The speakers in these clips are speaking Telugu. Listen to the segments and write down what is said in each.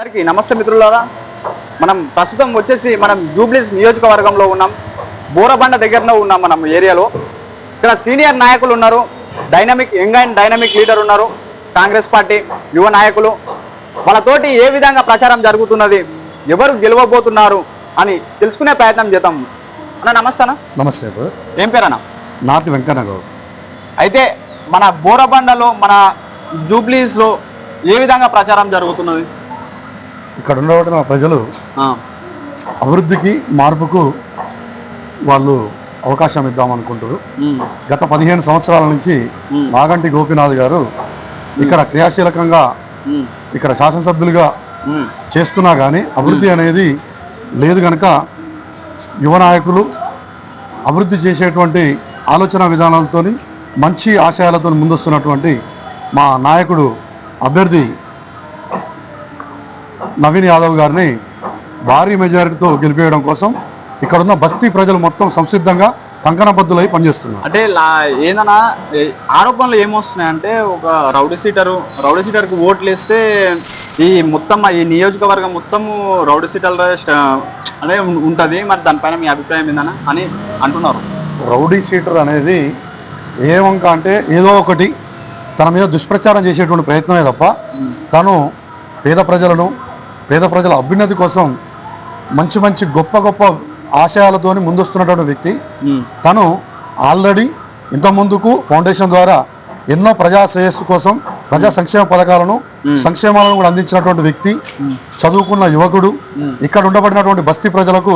అందరికీ నమస్తే మిత్రులారా. మనం ప్రస్తుతం వచ్చేసి మనం జూబ్లీస్ నియోజకవర్గంలో ఉన్నాం. బోరబండ దగ్గరలో ఉన్నాం మనం ఏరియాలో. ఇక్కడ సీనియర్ నాయకులు ఉన్నారు. Dynamic young and dynamic leader ఉన్నారు. కాంగ్రెస్ పార్టీ యువ నాయకులు. వాళ్ళతోటి ఏ విధంగా ప్రచారం జరుగుతున్నది ఎవరు గెలవబోతున్నారు అని తెలుసుకునే ప్రయత్నం చేద్దాం. అన్న నమస్తే అన్న. నమస్తే ఏం పేరన్నా నాతి వెంకన్న అయితే మన బోరబండలో మన జూబ్లీస్లో ఏ విధంగా ప్రచారం జరుగుతున్నది? ఇక్కడ ఉండబడిన ప్రజలు అభివృద్ధికి మార్పుకు వాళ్ళు అవకాశం ఇద్దామనుకుంటారు గత పదిహేను సంవత్సరాల నుంచి. మాగంటి గోపినాథ్ గారు ఇక్కడ క్రియాశీలకంగా ఇక్కడ శాసనసభ్యులుగా చేస్తున్నా కానీ అభివృద్ధి అనేది లేదు కనుక యువ నాయకులు అభివృద్ధి చేసేటువంటి ఆలోచన విధానాలతో మంచి ఆశయాలతో ముందొస్తున్నటువంటి మా నాయకుడు అభ్యర్థి నవీన్ యాదవ్ గారిని భారీ మెజారిటీతో గెలిపేయడం కోసం ఇక్కడున్న బస్తీ ప్రజలు మొత్తం సంసిద్ధంగా కంకణబద్దులై పనిచేస్తున్నారు. అంటే ఏందన్నా ఆరోపణలు ఏమొస్తున్నాయంటే ఒక రౌడీ సీటరు రౌడీ సీటర్కి ఓట్లు వేస్తే ఈ మొత్తం ఈ నియోజకవర్గం మొత్తము రౌడీ సీటర్ల అనే ఉంటుంది. మరి దానిపైన మీ అభిప్రాయం ఏందన్నా అని అంటున్నారు. రౌడీ షీటర్ అనేది ఏ వంక అంటే ఏదో ఒకటి తన మీద దుష్ప్రచారం చేసేటువంటి ప్రయత్నమే తప్ప తను పేద ప్రజలను పేద ప్రజల అభ్యున్నతి కోసం మంచి మంచి గొప్ప గొప్ప ఆశయాలతోని ముందొస్తున్నటువంటి వ్యక్తి. తను ఆల్రెడీ ఇంత ముందుకు ఫౌండేషన్ ద్వారా ఎన్నో ప్రజా శ్రేయస్సు కోసం ప్రజా సంక్షేమ పథకాలను సంక్షేమాలను కూడా అందించినటువంటి వ్యక్తి చదువుకున్న యువకుడు ఇక్కడ ఉండబడినటువంటి బస్తీ ప్రజలకు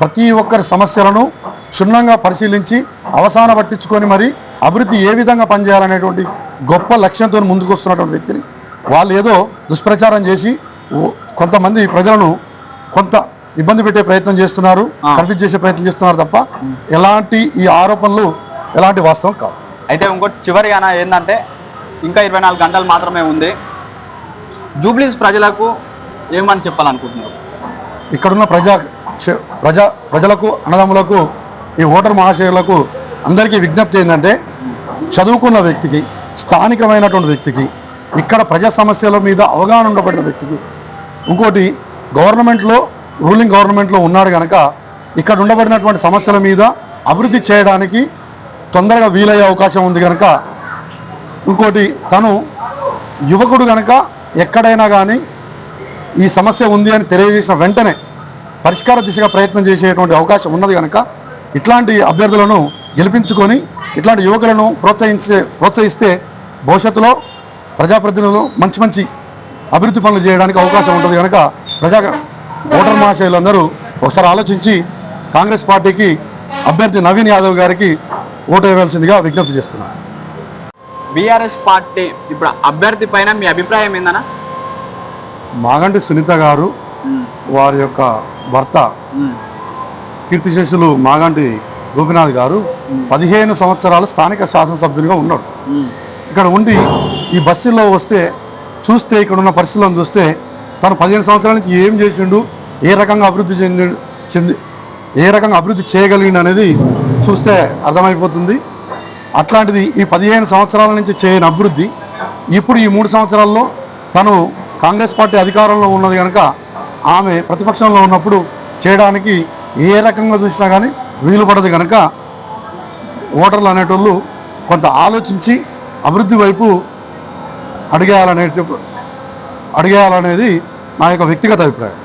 ప్రతి ఒక్కరి సమస్యలను క్షుణ్ణంగా పరిశీలించి అవసాన పట్టించుకొని మరి అభివృద్ధి ఏ విధంగా పనిచేయాలనేటువంటి గొప్ప లక్ష్యంతో ముందుకు వస్తున్నటువంటి వ్యక్తిని. వాళ్ళు ఏదో దుష్ప్రచారం చేసి కొంతమంది ప్రజలను కొంత ఇబ్బంది పెట్టే ప్రయత్నం చేస్తున్నారు. కన్ఫ్యూజ్ చేసే ప్రయత్నం చేస్తున్నారు తప్ప ఎలాంటి ఈ ఆరోపణలు ఎలాంటి వాస్తవం కాదు. అయితే ఇంకోటి చివరిగా ఏంటంటే ఇంకా ఇరవై నాలుగు గంటలు మాత్రమే ఉంది. జూబ్లీస్ ప్రజలకు ఏమని చెప్పాలనుకుంటున్నారు? ఇక్కడున్న ప్రజా ప్రజా ప్రజలకు అన్నదమ్ములకు ఈ ఓటర్ మహాశయులకు అందరికీ విజ్ఞప్తి ఏంటంటే చదువుకున్న వ్యక్తికి స్థానికమైనటువంటి వ్యక్తికి ఇక్కడ ప్రజా సమస్యల మీద అవగాహన ఉండబడిన వ్యక్తికి ఇంకోటి గవర్నమెంట్లో రూలింగ్ గవర్నమెంట్లో ఉన్నాడు కనుక ఇక్కడ ఉండబడినటువంటి సమస్యల మీద అభివృద్ధి చేయడానికి తొందరగా వీలయ్యే అవకాశం ఉంది కనుక ఇంకోటి తను యువకుడు కనుక ఎక్కడైనా కానీ ఈ సమస్య ఉంది అని తెలియజేసిన వెంటనే పరిష్కార దిశగా ప్రయత్నం చేసేటువంటి అవకాశం ఉన్నది కనుక ఇట్లాంటి అభ్యర్థులను గెలిపించుకొని ఇట్లాంటి యువకులను ప్రోత్సహించే ప్రోత్సహిస్తే భవిష్యత్తులో ప్రజాప్రతినిధులు మంచి మంచి అభివృద్ధి పనులు చేయడానికి అవకాశం ఉంటుంది కనుక ప్రజా ఓటర్ మహాశయులందరూ ఒకసారి ఆలోచించి కాంగ్రెస్ పార్టీకి అభ్యర్థి నవీన్ యాదవ్ గారికి ఓటు వేయవలసిందిగా విజ్ఞప్తి చేస్తున్నాను. బీఆర్ఎస్ పార్టీ ఇప్పుడు అభ్యర్థి పైన మీ అభిప్రాయం ఏందన్నా? మాగంటి సునీత గారు వారి యొక్క భర్త కీర్తిశేషులు మాగంటి గోపినాథ్ గారు పదిహేను సంవత్సరాలు స్థానిక శాసనసభ్యునిగా ఉన్నాడు. ఇక్కడ ఉండి ఈ బస్సుల్లో వస్తే చూస్తే ఇక్కడ ఉన్న పరిస్థితులను చూస్తే తను పదిహేను సంవత్సరాల నుంచి ఏం చేసిండు ఏ రకంగా అభివృద్ధి చెంది చెంది ఏ రకంగా అభివృద్ధి చేయగలిగిండు అనేది చూస్తే అర్థమైపోతుంది. అట్లాంటిది ఈ పదిహేను సంవత్సరాల నుంచి చేయని అభివృద్ధి ఇప్పుడు ఈ మూడు సంవత్సరాల్లో తను కాంగ్రెస్ పార్టీ అధికారంలో ఉన్నది కనుక ఆమె ప్రతిపక్షంలో ఉన్నప్పుడు చేయడానికి ఏ రకంగా చూసినా కానీ వీలు పడదు కనుక ఓటర్లు అనేటోళ్ళు కొంత ఆలోచించి అభివృద్ధి వైపు అడిగేయాలనే చెప్పు అడిగేయాలనేది నా యొక్క వ్యక్తిగత అభిప్రాయం.